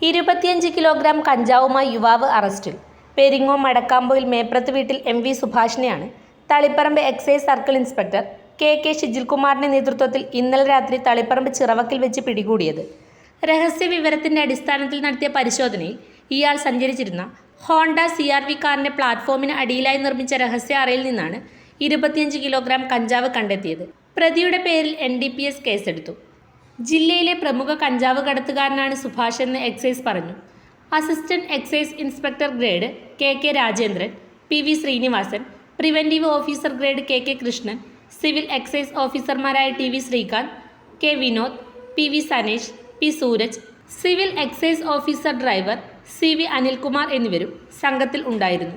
ഇരുപത്തിയഞ്ച് കിലോഗ്രാം കഞ്ചാവുമായി യുവാവ് അറസ്റ്റിൽ. പെരിങ്ങോ മടക്കാമ്പോയിൽ മേപ്രത്ത് വീട്ടിൽ M V സുഭാഷിനെയാണ് Taliparamba excise circle inspector K K ഷിജിൽകുമാറിന്റെ നേതൃത്വത്തിൽ ഇന്നലെ രാത്രി തളിപ്പറമ്പ് ചിറവക്കിൽ വെച്ച് പിടികൂടിയത്. രഹസ്യ വിവരത്തിന്റെ അടിസ്ഥാനത്തിൽ നടത്തിയ പരിശോധനയിൽ ഇയാൾ സഞ്ചരിച്ചിരുന്ന ഹോണ്ട സി ആർ വി കാറിന്റെ പ്ലാറ്റ്ഫോമിന് അടിയിലായി നിർമ്മിച്ച രഹസ്യ അറയിൽ നിന്നാണ് ഇരുപത്തിയഞ്ച് കിലോഗ്രാം കഞ്ചാവ് കണ്ടെത്തിയത്. പ്രതിയുടെ പേരിൽ എൻ ഡി പി എസ് കേസെടുത്തു. ജില്ലയിലെ പ്രമുഖ കഞ്ചാവ് കടത്തുകാരനാണ് സുഭാഷ് എന്ന് എക്സൈസ് പറഞ്ഞു. Assistant excise inspector grade K K Rajendran P V Sreenivasan preventive officer grade K K Krishnan civil excise ഓഫീസർമാരായ T V Srikanth K Vinod P V Sanesh P Sooraj civil excise officer driver C V Anilkumar എന്നിവരും സംഘത്തിൽ ഉണ്ടായിരുന്നു.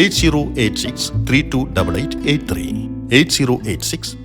8086 328883, 8086